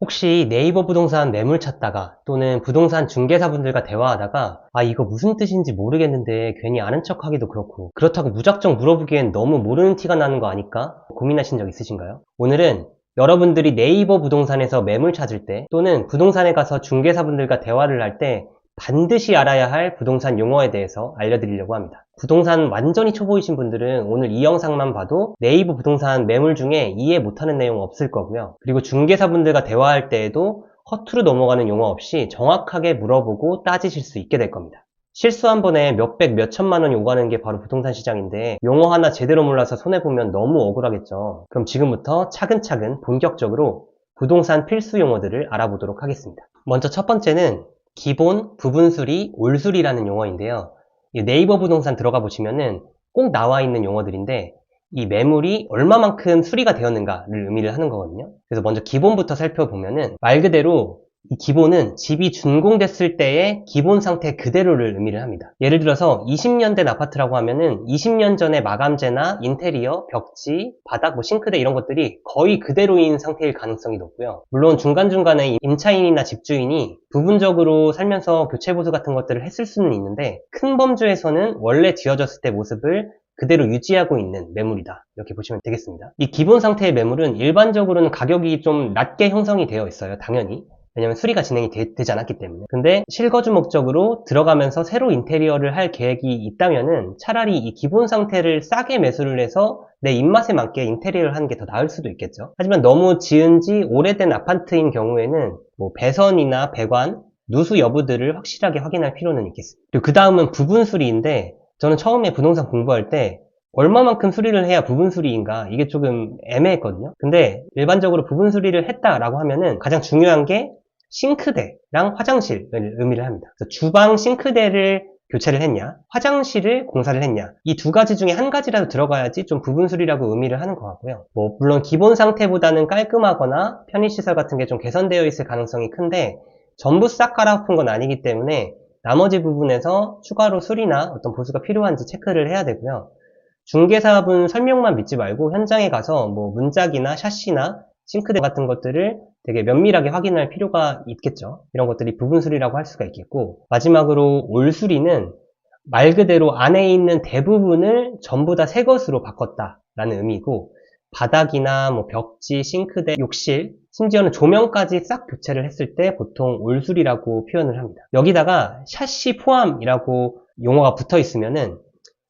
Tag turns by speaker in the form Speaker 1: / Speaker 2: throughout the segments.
Speaker 1: 혹시 네이버 부동산 매물 찾다가 또는 부동산 중개사분들과 대화하다가 아 이거 무슨 뜻인지 모르겠는데 괜히 아는 척 하기도 그렇고 그렇다고 무작정 물어보기엔 너무 모르는 티가 나는 거 아닐까 고민하신 적 있으신가요? 오늘은 여러분들이 네이버 부동산에서 매물 찾을 때 또는 부동산에 가서 중개사분들과 대화를 할 때 반드시 알아야 할 부동산 용어에 대해서 알려드리려고 합니다. 부동산 완전히 초보이신 분들은 오늘 이 영상만 봐도 네이버 부동산 매물 중에 이해 못하는 내용 없을 거고요. 그리고 중개사분들과 대화할 때에도 허투루 넘어가는 용어 없이 정확하게 물어보고 따지실 수 있게 될 겁니다. 실수 한 번에 몇백, 몇천만 원 요구하는 게 바로 부동산 시장인데 용어 하나 제대로 몰라서 손해보면 너무 억울하겠죠. 그럼 지금부터 차근차근 본격적으로 부동산 필수 용어들을 알아보도록 하겠습니다. 먼저 첫 번째는 기본, 부분수리, 올수리라는 용어인데요. 이 네이버 부동산 들어가 보시면은 꼭 나와 있는 용어들인데 이 매물이 얼마만큼 수리가 되었는가를 의미를 하는 거거든요. 그래서 먼저 기본부터 살펴보면은 말 그대로 이 기본은 집이 준공됐을 때의 기본 상태 그대로를 의미를 합니다. 예를 들어서 20년 된 아파트라고 하면은 20년 전에 마감재나 인테리어, 벽지, 바닥, 뭐 싱크대 이런 것들이 거의 그대로인 상태일 가능성이 높고요. 물론 중간중간에 임차인이나 집주인이 부분적으로 살면서 교체 보수 같은 것들을 했을 수는 있는데 큰 범주에서는 원래 지어졌을 때 모습을 그대로 유지하고 있는 매물이다. 이렇게 보시면 되겠습니다. 이 기본 상태의 매물은 일반적으로는 가격이 좀 낮게 형성이 되어 있어요. 당연히. 왜냐면 수리가 진행이 되, 지 않았기 때문에. 근데 실거주 목적으로 들어가면서 새로 인테리어를 할 계획이 있다면은 차라리 이 기본 상태를 싸게 매수를 해서 내 입맛에 맞게 인테리어를 하는 게 더 나을 수도 있겠죠. 하지만 너무 지은 지 오래된 아파트인 경우에는 뭐 배선이나 배관, 누수 여부들을 확실하게 확인할 필요는 있겠습니다. 그리고 그 다음은 부분 수리인데 저는 처음에 부동산 공부할 때 얼마만큼 수리를 해야 부분 수리인가 이게 조금 애매했거든요. 근데 일반적으로 부분 수리를 했다라고 하면은 가장 중요한 게 싱크대랑 화장실을 의미를 합니다. 주방 싱크대를 교체를 했냐, 화장실을 공사를 했냐, 이 두 가지 중에 한 가지라도 들어가야지 좀 부분 수리라고 의미를 하는 것 같고요. 뭐, 물론 기본 상태보다는 깔끔하거나 편의시설 같은 게 좀 개선되어 있을 가능성이 큰데, 전부 싹 갈아엎은 건 아니기 때문에 나머지 부분에서 추가로 수리나 어떤 보수가 필요한지 체크를 해야 되고요. 중개사분 설명만 믿지 말고 현장에 가서 뭐 문짝이나 샤시나 싱크대 같은 것들을 되게 면밀하게 확인할 필요가 있겠죠. 이런 것들이 부분 수리라고 할 수가 있겠고 마지막으로 올 수리는 말 그대로 안에 있는 대부분을 전부 다 새 것으로 바꿨다라는 의미고 바닥이나 뭐 벽지, 싱크대, 욕실, 심지어는 조명까지 싹 교체를 했을 때 보통 올수리라고 표현을 합니다. 여기다가 샤시 포함이라고 용어가 붙어 있으면은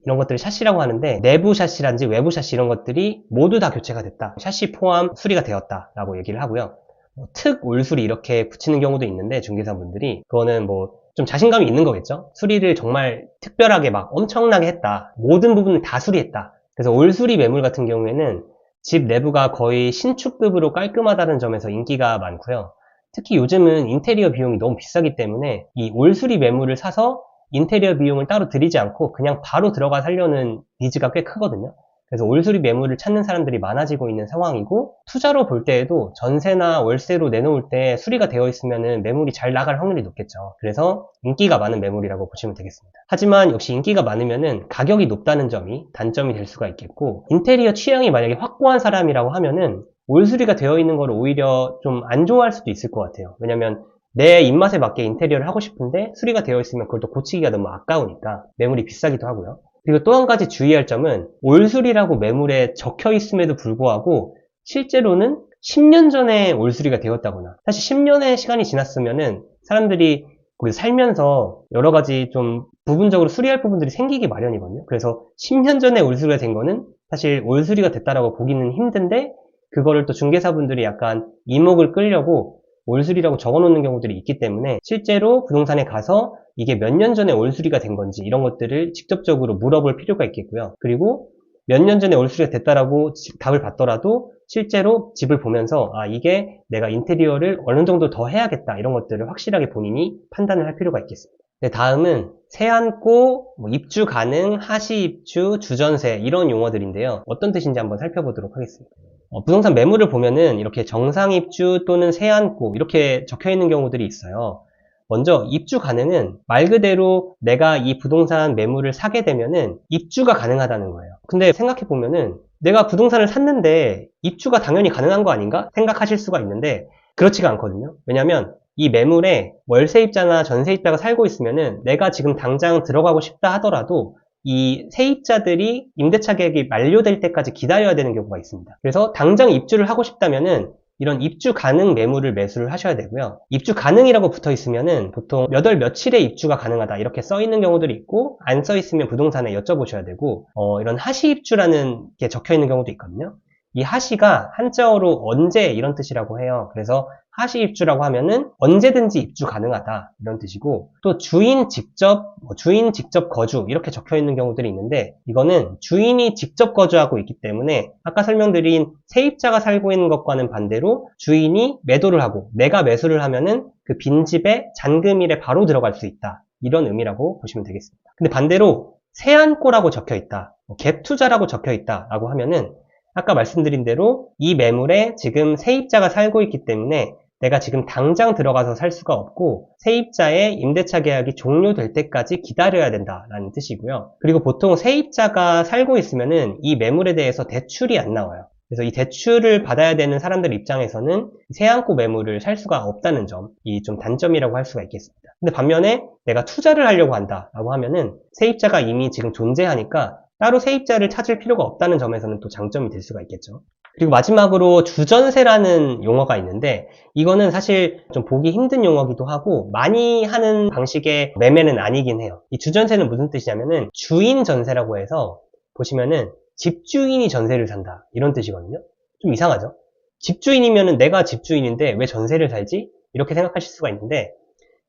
Speaker 1: 이런 것들을 샤시라고 하는데 내부 샤시란지 외부 샤시 이런 것들이 모두 다 교체가 됐다. 샤시 포함 수리가 되었다라고 얘기를 하고요. 뭐특 올수리 이렇게 붙이는 경우도 있는데 중개사분들이 그거는 뭐 좀 자신감이 있는 거겠죠. 수리를 정말 특별하게 막 엄청나게 했다. 모든 부분을 다 수리했다. 그래서 올수리 매물 같은 경우에는 집 내부가 거의 신축급으로 깔끔하다는 점에서 인기가 많고요. 특히 요즘은 인테리어 비용이 너무 비싸기 때문에 이 올수리 매물을 사서 인테리어 비용을 따로 들이지 않고 그냥 바로 들어가 살려는 니즈가 꽤 크거든요. 그래서 올수리 매물을 찾는 사람들이 많아지고 있는 상황이고 투자로 볼 때에도 전세나 월세로 내놓을 때 수리가 되어 있으면 매물이 잘 나갈 확률이 높겠죠. 그래서 인기가 많은 매물이라고 보시면 되겠습니다. 하지만 역시 인기가 많으면 가격이 높다는 점이 단점이 될 수가 있겠고 인테리어 취향이 만약에 확고한 사람이라고 하면은 올수리가 되어 있는 걸 오히려 좀 안 좋아할 수도 있을 것 같아요. 왜냐면 내 입맛에 맞게 인테리어를 하고 싶은데 수리가 되어 있으면 그걸 또 고치기가 너무 아까우니까 매물이 비싸기도 하고요. 그리고 또 한 가지 주의할 점은 올수리라고 매물에 적혀 있음에도 불구하고 실제로는 10년 전에 올수리가 되었다거나 사실 10년의 시간이 지났으면은 사람들이 거기 살면서 여러 가지 좀 부분적으로 수리할 부분들이 생기기 마련이거든요. 그래서 10년 전에 올수리가 된 거는 사실 올수리가 됐다라고 보기는 힘든데 그거를 또 중개사분들이 약간 이목을 끌려고 올수리라고 적어놓는 경우들이 있기 때문에 실제로 부동산에 가서 이게 몇 년 전에 올수리가 된 건지 이런 것들을 직접적으로 물어볼 필요가 있겠고요. 그리고 몇 년 전에 올수리가 됐다라고 답을 받더라도 실제로 집을 보면서 아 이게 내가 인테리어를 어느 정도 더 해야겠다 이런 것들을 확실하게 본인이 판단을 할 필요가 있겠습니다. 네, 다음은 세안고, 뭐 입주 가능, 하시 입주, 주전세 이런 용어들인데요. 어떤 뜻인지 한번 살펴보도록 하겠습니다. 어, 부동산 매물을 보면은 이렇게 정상 입주 또는 세안고 이렇게 적혀 있는 경우들이 있어요. 먼저 입주 가능은 말 그대로 내가 이 부동산 매물을 사게 되면은 입주가 가능하다는 거예요. 근데 생각해 보면은 내가 부동산을 샀는데 입주가 당연히 가능한 거 아닌가 생각하실 수가 있는데 그렇지가 않거든요. 왜냐면 이 매물에 월세입자나 전세입자가 살고 있으면은 내가 지금 당장 들어가고 싶다 하더라도 이 세입자들이 임대차 계약이 만료될 때까지 기다려야 되는 경우가 있습니다. 그래서 당장 입주를 하고 싶다면은 이런 입주 가능 매물을 매수를 하셔야 되고요. 입주 가능이라고 붙어 있으면은 보통 몇 월 며칠에 입주가 가능하다 이렇게 써 있는 경우들이 있고 안 써 있으면 부동산에 여쭤보셔야 되고 어, 이런 하시 입주라는 게 적혀 있는 경우도 있거든요. 이 하시가 한자어로 언제 이런 뜻이라고 해요. 그래서 하시 입주라고 하면은 언제든지 입주 가능하다. 이런 뜻이고 또 주인 직접 뭐 주인 직접 거주 이렇게 적혀 있는 경우들이 있는데 이거는 주인이 직접 거주하고 있기 때문에 아까 설명드린 세입자가 살고 있는 것과는 반대로 주인이 매도를 하고 내가 매수를 하면은 그 빈집에 잔금일에 바로 들어갈 수 있다. 이런 의미라고 보시면 되겠습니다. 근데 반대로 세안고라고 적혀 있다, 뭐갭 투자라고 적혀 있다라고 하면은 아까 말씀드린 대로 이 매물에 지금 세입자가 살고 있기 때문에 내가 지금 당장 들어가서 살 수가 없고 세입자의 임대차 계약이 종료될 때까지 기다려야 된다라는 뜻이고요. 그리고 보통 세입자가 살고 있으면은 이 매물에 대해서 대출이 안 나와요. 그래서 이 대출을 받아야 되는 사람들 입장에서는 세안고 매물을 살 수가 없다는 점 이 좀 단점이라고 할 수가 있겠습니다. 근데 반면에 내가 투자를 하려고 한다라고 하면은 세입자가 이미 지금 존재하니까 따로 세입자를 찾을 필요가 없다는 점에서는 또 장점이 될 수가 있겠죠. 그리고 마지막으로 주전세라는 용어가 있는데 이거는 사실 좀 보기 힘든 용어기도 하고 많이 하는 방식의 매매는 아니긴 해요. 이 주전세는 무슨 뜻이냐면은 주인 전세라고 해서 보시면은 집주인이 전세를 산다 이런 뜻이거든요. 좀 이상하죠? 집주인이면은 내가 집주인인데 왜 전세를 살지? 이렇게 생각하실 수가 있는데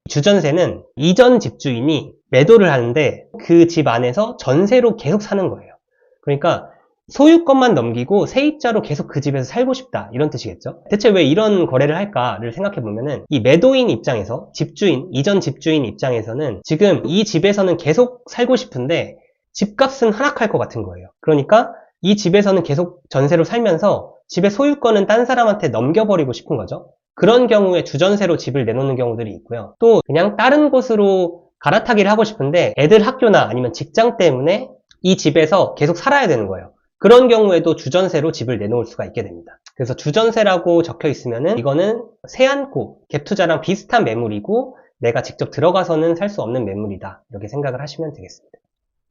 Speaker 1: 주전세는 이전 집주인이 매도를 하는데 그 집 안에서 전세로 계속 사는 거예요. 그러니까 소유권만 넘기고 세입자로 계속 그 집에서 살고 싶다 이런 뜻이겠죠. 대체 왜 이런 거래를 할까를 생각해 보면 은 이 매도인 입장에서 집주인 이전 집주인 입장에서는 지금 이 집에서는 계속 살고 싶은데 집값은 하락할 것 같은 거예요. 그러니까 이 집에서는 계속 전세로 살면서 집의 소유권은 딴 사람한테 넘겨버리고 싶은 거죠. 그런 경우에 주전세로 집을 내놓는 경우들이 있고요. 또 그냥 다른 곳으로 갈아타기를 하고 싶은데 애들 학교나 아니면 직장 때문에 이 집에서 계속 살아야 되는 거예요. 그런 경우에도 주전세로 집을 내놓을 수가 있게 됩니다. 그래서 주전세라고 적혀 있으면은 이거는 세안고, 갭투자랑 비슷한 매물이고 내가 직접 들어가서는 살 수 없는 매물이다. 이렇게 생각을 하시면 되겠습니다.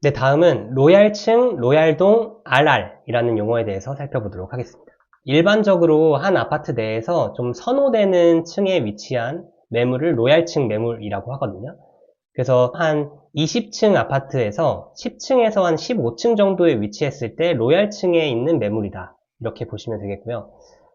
Speaker 1: 네, 다음은 로얄층, 로얄동, RR이라는 용어에 대해서 살펴보도록 하겠습니다. 일반적으로 한 아파트 내에서 좀 선호되는 층에 위치한 매물을 로얄층 매물이라고 하거든요. 그래서 한 20층 아파트에서 10층에서 한 15층 정도에 위치했을 때 로얄층에 있는 매물이다. 이렇게 보시면 되겠고요.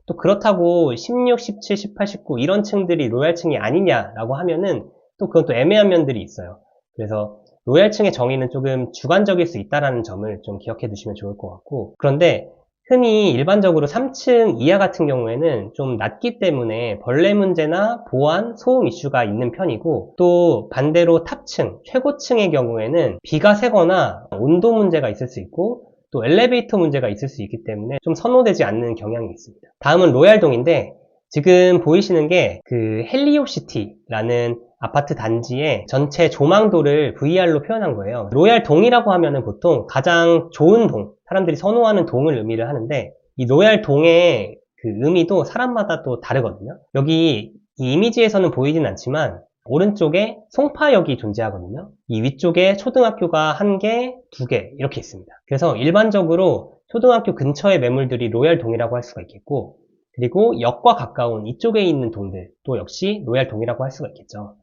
Speaker 1: 또 그렇다고 16, 17, 18, 19 이런 층들이 로얄층이 아니냐라고 하면은 또 그건 또 애매한 면들이 있어요. 그래서 로얄층의 정의는 조금 주관적일 수 있다는 점을 좀 기억해 두시면 좋을 것 같고 그런데 흔히 일반적으로 3층 이하 같은 경우에는 좀 낮기 때문에 벌레 문제나 보안, 소음 이슈가 있는 편이고 또 반대로 탑층, 최고층의 경우에는 비가 새거나 온도 문제가 있을 수 있고 또 엘리베이터 문제가 있을 수 있기 때문에 좀 선호되지 않는 경향이 있습니다. 다음은 로얄동인데 지금 보이시는 게 그 헬리오시티라는 아파트 단지의 전체 조망도를 VR로 표현한 거예요. 로얄 동이라고 하면은 보통 가장 좋은 동, 사람들이 선호하는 동을 의미를 하는데 이 로얄 동의 그 의미도 사람마다 또 다르거든요. 여기 이 이미지에서는 보이진 않지만 오른쪽에 송파역이 존재하거든요. 이 위쪽에 초등학교가 한 개, 두 개 이렇게 있습니다. 그래서 일반적으로 초등학교 근처의 매물들이 로얄 동이라고 할 수가 있겠고 그리고 역과 가까운 이쪽에 있는 동들 또 역시 로얄 동이라고 할 수가 있겠죠.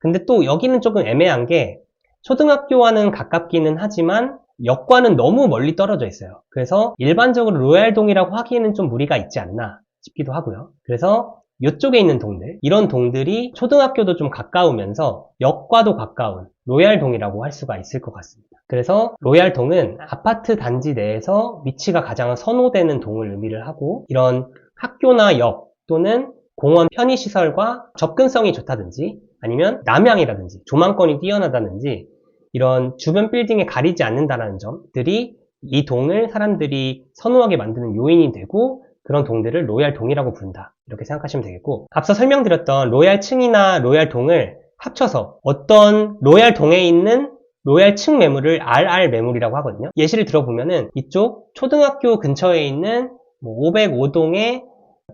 Speaker 1: 근데 또 여기는 조금 애매한 게 초등학교와는 가깝기는 하지만 역과는 너무 멀리 떨어져 있어요. 그래서 일반적으로 로얄동이라고 하기에는 좀 무리가 있지 않나 싶기도 하고요. 그래서 이쪽에 있는 동들, 이런 동들이 초등학교도 좀 가까우면서 역과도 가까운 로얄동이라고 할 수가 있을 것 같습니다. 그래서 로얄동은 아파트 단지 내에서 위치가 가장 선호되는 동을 의미를 하고 이런 학교나 역 또는 공원 편의시설과 접근성이 좋다든지 아니면 남향이라든지 조망권이 뛰어나다든지 이런 주변 빌딩에 가리지 않는다는 점들이 이 동을 사람들이 선호하게 만드는 요인이 되고 그런 동들을 로얄 동이라고 부른다. 이렇게 생각하시면 되겠고 앞서 설명드렸던 로얄 층이나 로얄 동을 합쳐서 어떤 로얄 동에 있는 로얄 층 매물을 RR 매물이라고 하거든요. 예시를 들어보면은 이쪽 초등학교 근처에 있는 505동의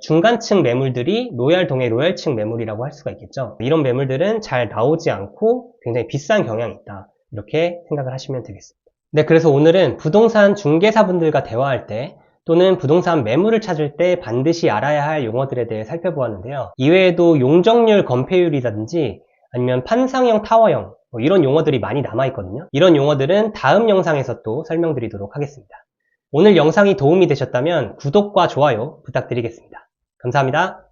Speaker 1: 중간층 매물들이 로얄동의 로얄층 매물이라고 할 수가 있겠죠. 이런 매물들은 잘 나오지 않고 굉장히 비싼 경향이 있다. 이렇게 생각을 하시면 되겠습니다. 네, 그래서 오늘은 부동산 중개사분들과 대화할 때 또는 부동산 매물을 찾을 때 반드시 알아야 할 용어들에 대해 살펴보았는데요. 이외에도 용적률 건폐율이라든지 아니면 판상형 타워형 뭐 이런 용어들이 많이 남아있거든요. 이런 용어들은 다음 영상에서 또 설명드리도록 하겠습니다. 오늘 영상이 도움이 되셨다면 구독과 좋아요 부탁드리겠습니다. 감사합니다.